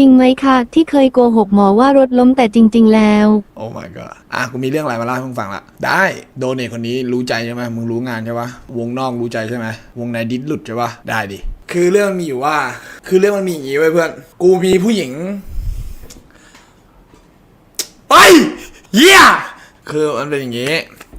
จริงไหมคะที่เคยโกหกหมอว่ารถล้มแต่จริง ๆ แล้ว โอ้ my god อะกูมีเรื่องอะไรมาเล่าให้มึงฟังละได้โดเนทคนนี้รู้ใจใช่ไหมมึงรู้งานใช่ปะวงนอกรู้ใจใช่ไหมวงในดิสหลุดใช่ปะได้ดิคือเรื่องมีอยู่ว่า คือเรื่องมันมีอย่างงี้ไว้ยเพื่อน กูมีผู้หญิง ไปเยี่ยคือมันเป็นอย่างงี้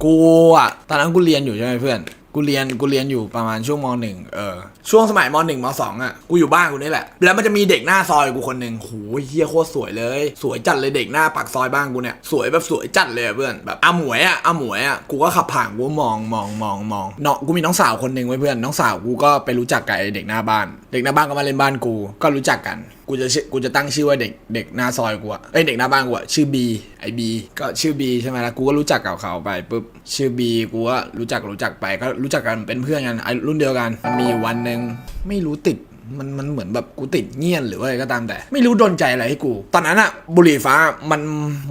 กูอะตอนนั้นกูเรียนอยู่ใช่ไหมเพื่อน กูเรียนกูเรียนอยู่ประมาณช่วงมหนึ่งเออช่วงสมัยมหนึ่งมสองอะกูอยู่บ้านกูนี่แหละ แล้วมันจะมีเด็กหน้าซอยกูคนหนึ่งโหเฮียโคตรสวยเลย สวยจัดเลยเด็กหน้าปากซอยบ้านกูเนี่ยสวยแบบสวยจัดเลยเพื่อนแบบอาหมวยอะอาหมวยอะกูก็ขับผ่านกูมองมองมองมองเนาะกูมีน้องสาวคนหนึ่งไว้เพื่อนน้องสาวกูก็ไปรู้จักกับไอเด็กหน้าบ้าน เด็กหน้าบ้านก็มาเล่นบ้านกูก็รู้จักกัน กูจะกูจะตั้งชื่อว่าเด็กเด็กหน้าซอยกูอะเอ้ยเด็กหน้าบ้านกูอะชื่อบีไอบีก็ชื่อบีใช่ไหมล่ะกูก็รู้จักกับเขาไปปุ๊บชื่อบีกูก็รู้จักรู้จักไปก็รู้จักกันเป็นเพื่อนกันไอรุ่นเดียวกันมันมีวันหนึ่งไม่รู้ติด มันมันเหมือนแบบกูติดเงียนหรือว่าอะไรก็ตามแต่ ไม่รู้โดนใจอะไรให้กู ตอนนั้นอะบุหรี่ฟ้ามัน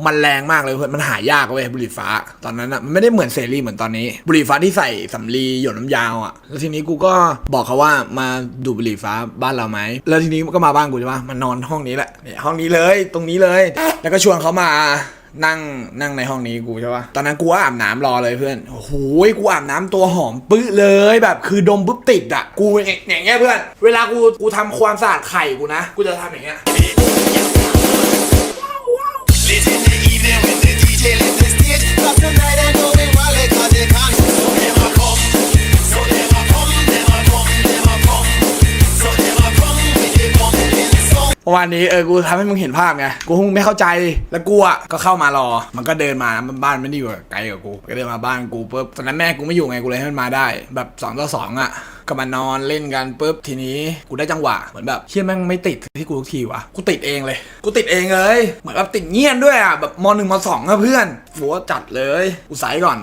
มันแรงมากเลยเพื่อนมันหายากเว้ยบุหรี่ฟ้า ตอนนั้นอะมันไม่ได้เหมือนเสรีเหมือนตอนนี้ บุหรี่ฟ้าที่ใส่สำลีหยดน้ำยาวอะแล้วทีนี้กูก็บอกเขาว่ามาดูบุหรี่ฟ้าบ้านเราไหมแล้วทีนี้ก็มาบ้านกูใช่ปะมานอนห้องนี้แหละเนี่ยห้องนี้เลยตรงนี้เลย แล้วก็ชวนเขามา นั่งนั่งในห้องนี้กูใช่ปะตอนนั้นกูว่าอาบน้ำรอเลยเพื่อนโอ้โหกูอาบน้ำตัวหอมปื้เลยแบบคือดมปุ๊บติดอะกูอย่างเงี้ยเพื่อน เวลากูกูทำความสะอาดไข่กูนะ กูจะทำอย่างเงี้ย วานนี้เออกูทำให้มึงเห็นภาพไงกูคงไม่เข้าใจแล้วกูอะก็เข้ามารอ มันก็เดินมาบ้านไม่ได้อยู่ไกลกับกูก็เดินมาบ้านกูปุ๊บตอนนั้นแม่กูไม่อยู่ไงกูเลยให้มันมาได้ แบบ2ต่อสองอะก็มานอนเล่นกันปุ๊บทีนี้กูได้จังหวะเหมือนแบบเชี่ยแม่งไม่ติดที่กูทุกทีวะกูติดเองเลย กูติดเองเลยเหมือนแบบติดเงียนด้วยอะแบบมหนึ่งมสองอะเพื่อนหัวจัดเลยกูใส่ก่อน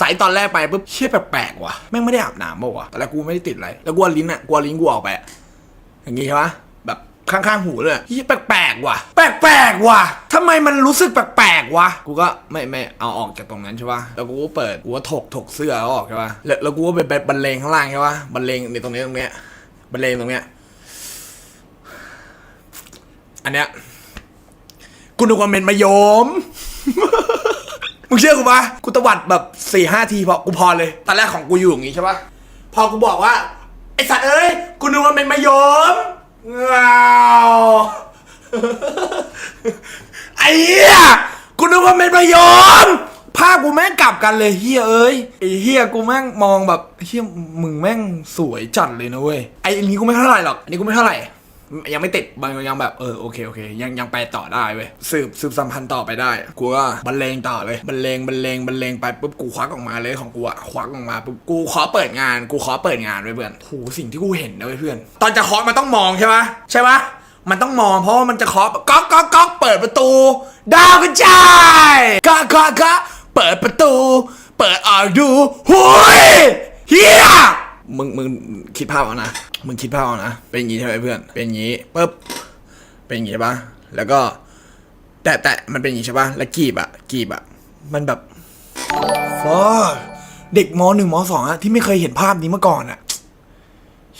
สายตอนแรกไปปุ๊บเชี่ยแปลกๆว่ะแม่งไม่ได้อาบน้ำป่าวะแต่แล้วกูไม่ได้ติดอะไรแล้วกูลิ้นอะกูลิ้นกูออกไปอย่างงี้ใช่ปะ ข้างๆหูเลยเฮียแปลกๆว่ะ แปลกๆว่ะทำไมมันรู้สึกแปลกๆวะ กูก็ไม่ไม่เอาออกจากตรงนั้นใช่ปะแล้วกูก็เปิดกูก็ถกถกเสื้อเอาออกใช่ปะแล้วแล้วกูก็ไปบรรเลงข้างล่างใช่ปะบรรเลงในตรงนี้ตรงเนี้ย บรรเลงตรงเนี้ย อันเนี้ย กูนึกว่าเป็นมะยมมึงเชื่อกูปะกูตวัดแบบสี่ห้าทีพอ กูพอเลย ตอนแรกของกูอยู่อย่างงี้ใช่ปะพอกูบอกว่า ไอสัตว์เอ้ย กูนึกว่าเป็นมะยม ว้าวไอ้เหี้ยกูนึกว่าเป็นมะยมภาพกูแม่งกลับกันเลยเฮียเอ้ยไอ้เฮียกูแม่งมองแบบเฮียมึงแม่งสวยจัดเลยนะเว้ยไอ้อันนี้กูไม่เท่าไหร่หรอกอันนี้กูไม่เท่าไหร่ ยังไม่ติดบางยังแบบเออโอเคโอเค ยังยังไปต่อได้เว้ยสืบสืบสัมพันธ์ต่อไปได้กูก็บรรเลงต่อเลยบรรเลงบรรเลงบรรเลงไปปุ๊บกูควักออกมาเลยของกูอะควักออกมาปุ๊บกูขอเปิดงาน กูขอเปิดงานไว้เพื่อนโหสิ่งที่กูเห็นนะเพื่อน ตอนจะเคาะมันต้องมองใช่ปะใช่ปะมันต้องมองเพราะว่ามันจะเคาะก๊อกก๊อกก๊อกเปิดประตู ดาวกระจายก๊อกก๊อกก๊อกเปิดประตู เปิดออกดูหุยเฮีย มึงมึงคิดภาพเอานะมึงคิดภาพเอานะเป็นอย่างงี้ใช่ไหมเพื่อน เป็นอย่างงี้ปุ๊บเป็นอย่างงี้ใช่ปะแล้วก็ แต่แต่มันเป็นอย่างงี้ใช่ปะแล้วกีบอะกีบอะมันแบบฟอเด็กมหนึ่งมสองอะที่ไม่เคยเห็นภาพนี้มาก่อนอะ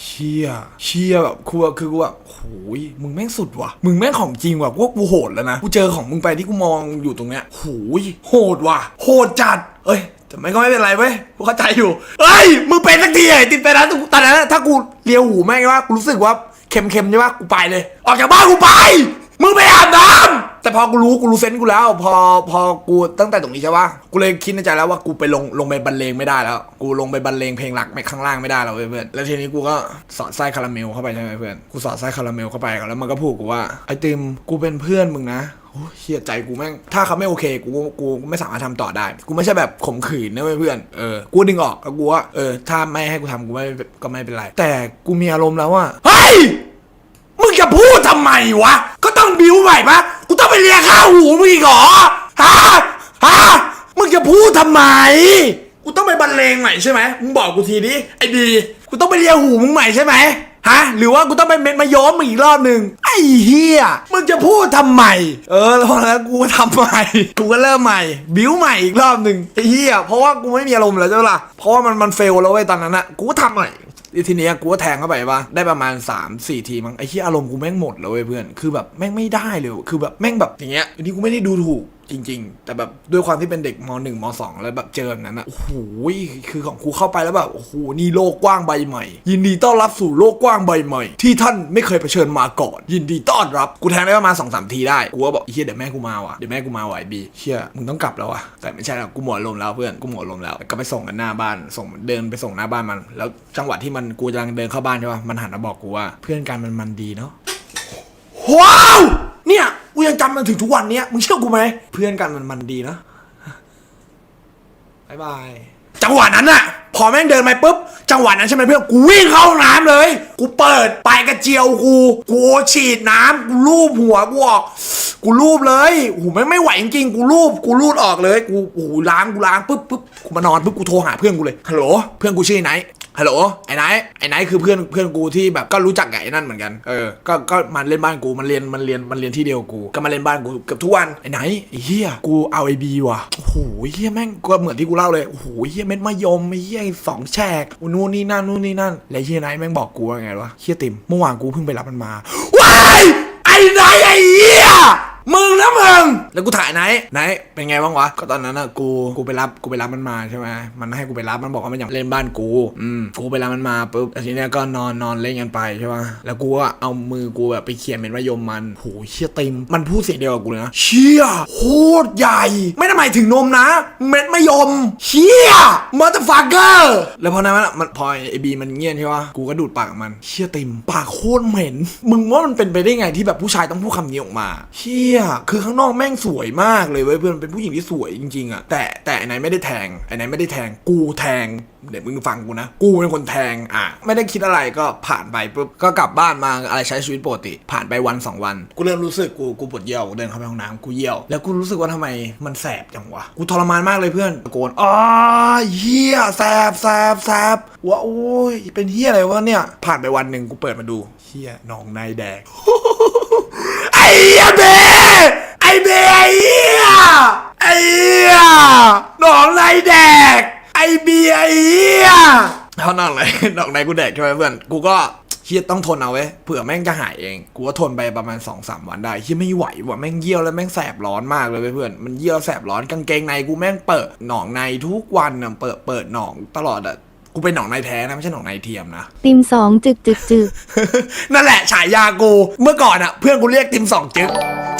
เชี่ยเชี่ยแบบคือคือกูแบบโหยมึงแม่งสุดว่ะ มึงแม่งของจริงว่ะพวกกูโหดแล้วนะ กูเจอของมึงไปที่กูมองอยู่ตรงเนี้ยโหยโหดว่ะ โหดจัด เอ้ย แต่ไม่ก็ไม่เป็นไรเว้ยกูเข้าใจอยู่เฮ้ยมึงเป็นสักทีไอ้ติดไปนะตอนนั้นถ้ากูเลียวหูแม่งว่ากูรู้สึกว่าเค็มๆใช่ปะกูไปเลย ออกจากบ้านกูไป มึงไปอาบน้ำแต่พอกูรู้กูรู้เซนส์กูแล้ว พอพอกูตั้งแต่ตรงนี้ใช่ปะกูเลยคิดในใจแล้วว่ากูไปลงลงไปบรรเลงไม่ได้แล้ว กูลงไปบรรเลงเพลงหลักไม่ข้างล่างไม่ได้แล้วเพื่อนแล้วทีนี้กูก็สอดไส้คาราเมลเข้าไปใช่ไหมเพื่อนกูสอดไส้คาราเมลเข้าไปแล้วมันก็พูดกูว่าไอติมกูเป็นเพื่อนมึงนะ เฮียใจกูแม่ง ถ้าเขาไม่โอเค กูกูไม่สามารถทำต่อได้ กูไม่ใช่แบบข่มขืนนะเพื่อนเออกูดึงออกกูว่าเออถ้าไม่ให้กูทำกูไม่ก็ไม่เป็นไร แต่กูมีอารมณ์แล้วว่าเฮ้ยมึงจะพูดทำไมวะ ก็ต้องบิวใหม่ปะกูต้องไปเรียกข้าวหูมึงอีกเหรอฮะฮะมึงจะพูดทำไมกูต้องไปบรรเลงใหม่ใช่ไหมมึงบอกกูทีดิไอ้ดี กูต้องไปเรียกหูมึงใหม่ใช่ไหม ฮะหรือว่ากูต้องไปเม็ดมาย้อมมึงอีกรอบหนึ่งไอ้เฮียมึงจะพูดทำไมเออแล้วพอแล้วกูก็ทำใหม่กูก็เริ่มใหม่ บิวใหม่อีกรอบหนึ่งไอ้เฮียเพราะว่ากูไม่มีอารมณ์แล้วใช่ปะล่ะเพราะว่ามันมันเฟลแล้วเว้ยตอนนั้นอะกูก็ทำใหม่ทีนี้กูก็แทงเข้าไปปะได้ประมาณ 3 4 ทีมั้งไอ้ที่อารมณ์กูแม่งหมดเลยเว้ยเพื่อนคือแบบแม่งไม่ได้เลยคือแบบแม่งแบบอย่างเงี้ยอันนี้กูไม่ได้ดูถูก จริง ๆ แต่แบบด้วยความที่เป็นเด็กม .1 ม .2 แล้วแบบเจอแบบนั้นอะโอ้โหคือของกูเข้าไปแล้วแบบโอ้โหนี่โลกกว้างใบใหม่ ยินดีต้อนรับสู่โลกกว้างใบใหม่ ที่ท่านไม่เคยเผชิญมาก่อน ยินดีต้อนรับกูแทงได้ประมาณสองสามทีได้กูก็บอกเฮียเดี๋ยวแม่กูมาว่ะเดี๋ยวแม่กูมาไอ้บีเฮียมึงต้องกลับแล้วว่ะแต่ไม่ใช่หรอกกูหมดลมแล้วเพื่อนกูหมดลมแล้วก็ไปส่งกันหน้าบ้านส่งเดินไปส่งหน้าบ้านมัน แล้วจังหวะที่มันกูกำลังเดินเข้าบ้านใช่ป่ะมันหันมาบอกกูว่า เพื่อนกันมันมันดีเนาะว้าว กูยังจำมันถึงทุกวันเนี้ยมึงเชื่อกูไหมเพื่อนกันมันมันดีนะบายบายจังหวะนั้นน่ะพอแม่งเดินมาปุ๊บ จังหวะนั้นใช่ไหมเพื่อนกูวิ่งเข้าห้องน้ำเลย กูเปิดปลายกระเจียวกูกูฉีดน้ำกูลูบหัวกูออกกูลูบเลยโอ้โหไม่งไม่ไหวจริงๆกูลูบกูลูดออกเลย กูโอ้โหล้างกูล้างปุ๊บปุ๊บกูมานอนปุ๊บกูโทรหาเพื่อนกูเลยฮัลโหลเพื่อนกูชื่อไอ้ไนท์ ฮัลโหลไอ้ไนท์ไอ้ไนท์คือเพื่อนเพื่อนกูที่แบบก็รู้จักกับไอ้นั่นเหมือนกันเออก็ก็มาเล่นบ้านกูมันเรียนมันเรียนมันเรียนที่เดียวกู ก็มาเล่นบ้านกูเกือบทุกวันไอ้ไนท์ไอ้เฮียกูเอาไอ้บีว่ะโอ้โหเฮียแม่งก็เหมือนที่กูเล่าเลยโอ้โหเฮียเม็ดมะยมไอ้เฮียสองแฉกนู่นนี่นั่นนู่นนี่นั่นแล้วเฮียไนท์แม่งบอกกูว่าไงวะเฮียติมเมื่อวานกูเพิ่งไปรับมันมาว้ายไอ้ไนท์ไอ้เฮียมึงนะมึง แล้วกูถ่ายไหนไหนเป็นไงบ้างวะ ก็ตอนนั้นอะกู กูไปรับ กูไปรับมันมาใช่ไหมมันให้กูไปรับ มันบอกว่ามันอยากเล่นบ้านกู อืม กูไปรับมันมาปุ๊บแล้วทีเนี้ยก็นอนนอนเล่นกันไปใช่ปะแล้วกูก็เอามือกูแบบไปเขี่ยเม็ดมะยมมันโหเชี่ยเติมมันพูดเสียงเดียวกับกูเลยนะ เชี่ยโคตรใหญ่ ไม่ได้หมายถึงนมนะ เม็ดมะยม เชี่ยม o เตอร์ฟักเกอร์ แล้วพอนั้นมันพอไอบีมันเงียบใช่ปะกูก็ดูดปากมัน เชี่ยเติมปากโคตรเหม็น มึงว่ามันเป็นไปได้ไงที่แบบผู้ชายต้องพูดคำนี้ออกมา เชี่ยคือข้างนอกแม่งสวยมากเลยเว้ยเพื่อนเป็นผู้หญิงที่สวยจริงๆอะแต่แต่ไอ้ไหนไม่ได้แทงไอ้ไหนไม่ได้แทงกูแทงเดี๋ยวมึงฟังกูนะ กูเป็นคนแทงอะไม่ได้คิดอะไรก็ผ่านไปปุ๊บก็กลับบ้านมาอะไรใช้ชีวิตปกติ ผ่านไปวันสองวัน กูเริ่มรู้สึกกูกูปวดเยี่ยวเดินเข้าไปห้องน้ำกูเยี่ยว แล้วกูรู้สึกว่าทำไมมันแสบจังวะกูทรมานมากเลยเพื่อนตะโกนอ๋อเฮียแสบแสบแสบว่าโอ้ยเป็นเฮียอะไรวะเนี่ย ผ่านไปวันหนึ่งกูเปิดมาดูเฮียหนองในแดงไอ้เหี้ยเบไอ้ เบไอ้เหี้ยไอ้เหี้ยหนองในแดก ไอ้เบียไอ้เหี้ยเขาหนองไหนหนองในกูแดกใช่ไหมเพื่อนกูก็เฮียต้องทนเอาไว้ยเผื่อแม่งจะหายเองกูก็ทนไปประมาณ2อสวันได้เฮียไม่ไหวว่ะแม่งเยี่ยวแล้วแม่งแสบร้อนมากเลยเว้ยเพื่อนมันเยี่ยวแสบร้อนกางเกงในกูแม่งเปิดหนองในทุกวันน่ะเปิดเปิดหนองตลอดอะกูเป็นหนองในแท้นะไม่ใช่หนองในเทียมนะติมสองจึกจึกจึกนั่นแหละฉายากูเมื่อก่อนอะเพื่อนกูเรียกติมสองจึ๊ก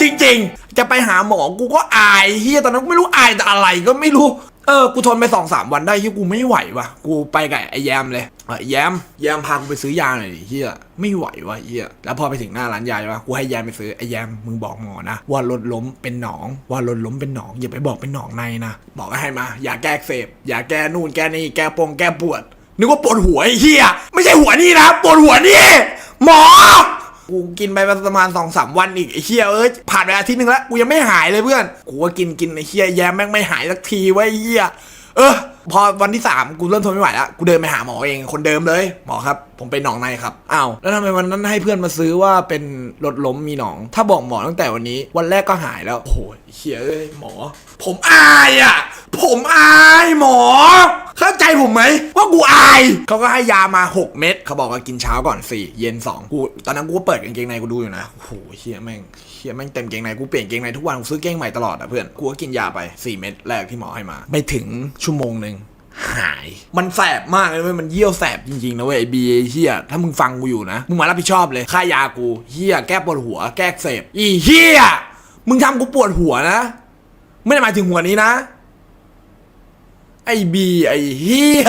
จริง ๆ จะไปหาหมอกูก็อายเฮียตอนนั้นไม่รู้อายแต่อะไรก็ไม่รู้เออ กูทนไปสองสามวันได้ที่กูไม่ไหวว่ะกูไปกับไอ้แยมเลยเออแยมแยมพากูไปซื้อยาหน่อยเฮียไม่ไหวว่ะเฮียแล้วพอไปถึงหน้าร้านยาใช่ปะกูให้แยมไปซื้อไอ้แยมมึงบอกหมอนะว่ารถล้มเป็นหนอง ว่ารถล้มเป็นหนองอย่าไปบอกเป็นหนองในนะบอกให้มาอย่าแก้เสพอย่าแก้นู่นแก้นี่แก้ปงแก้ปวดนึกว่าปวดหัวไอ้เหี้ยไม่ใช่หัวนี่นะปวดหัวนี่หมอ กูกินไปประมาณสองสามวันอีกไอ้เหี้ยเอ้ยผ่านไปอาทิตย์หนึ่งแล้วกูยังไม่หายเลยเพื่อน กูก็กินกินไอ้เหี้ยแย้มแม่งไม่หายสักทีไว้เหี้ยเออพอวันที่สามกูเริ่มทนไม่ไหวแล้วกูเดินไปหาหมอเองคนเดิมเลย หมอครับ ผมเป็นหนองในครับอ้าวแล้วทำไมวันนั้นให้เพื่อนมาซื้อว่าเป็นรถล้มมีหนอง ถ้าบอกหมอตั้งแต่วันนี้ วันแรกก็หายแล้วโอ้โหไอ้เหี้ยเอ้ยหมอ ผมอายอะผมอายหมอ เข้าใจผมไหมว่ากูอายเขาก็ให้ยามา 6 เม็ดเขาบอกว่ากินเช้าก่อน4เย็น2กูตอนนั้นกูเปิดกางเกงในกูดูอยู่นะโอ้โหเฮียแม่งเฮียแม่งเต็มเกงในกูเปลี่ยนเกงในทุกวันกูซื้อเกงใหม่ตลอดอะเพื่อนกูก็กินยาไป 4 เม็ดแรกที่หมอให้มา ไม่ถึงชั่วโมงหนึ่งหาย มันแสบมากเลยเว้ย มันเยี่ยวแสบจริงๆนะเว้ยไอ้บีไอเฮียถ้ามึงฟังกูอยู่นะ มึงมารับผิดชอบเลย ค่ายากู เฮียแก้ปวดหัว แก้เสพอีเฮียมึงทำกูปวดหัวนะ ไม่ได้หมายถึงหัวนี้นะ ไอบีไอเฮีย